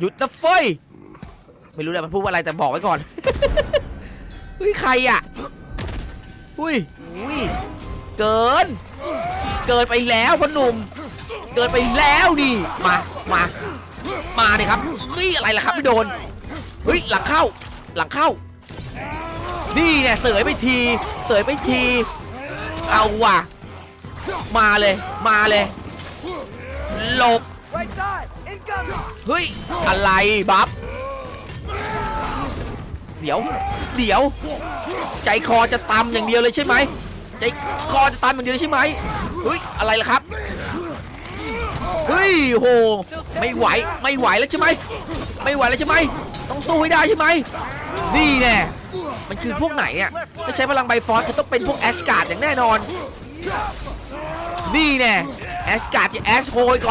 หยุดนะเฟยไม่รู้แหละมันพูดว่าอะไรแต่บอกไว้ก่อน เฮ้ยใครอะอุ้ยอุ้ยเกิน เกินไปแล้วพ่อหนุ่ม เกินไปแล้วนี่มา มา มาเลยครับเฮ้ยอะไรล่ะครับไม่โดน เฮ้ยหลังเข้า หลังเข้า นี่เนี่ยเสยไปที เสยไปที เอาว่ะ มาเลย มาเลย หลบ เฮ้ย อะไรบัฟเดี๋ยว เดี๋ยว ใจคอจะตำอย่างเดียวเลยใช่ไหม ใจคอจะตำอย่างเดียวเลยใช่ไหมเฮ้ย อะไรล่ะครับ เฮ้ยโห ไม่ไหว ไม่ไหวแล้วใช่ไหม ไม่ไหวแล้วใช่ไหม ต้องสู้ให้ได้ใช่ไหม นี่แน่มันคือพวกไหนเนี่ยถ้าใช้พลังไบฟอสก็ต้องเป็นพวกแอสการ์ดอย่างแน่นอน นี่แน่แอสการ์ดจะแอสโฮยก่อน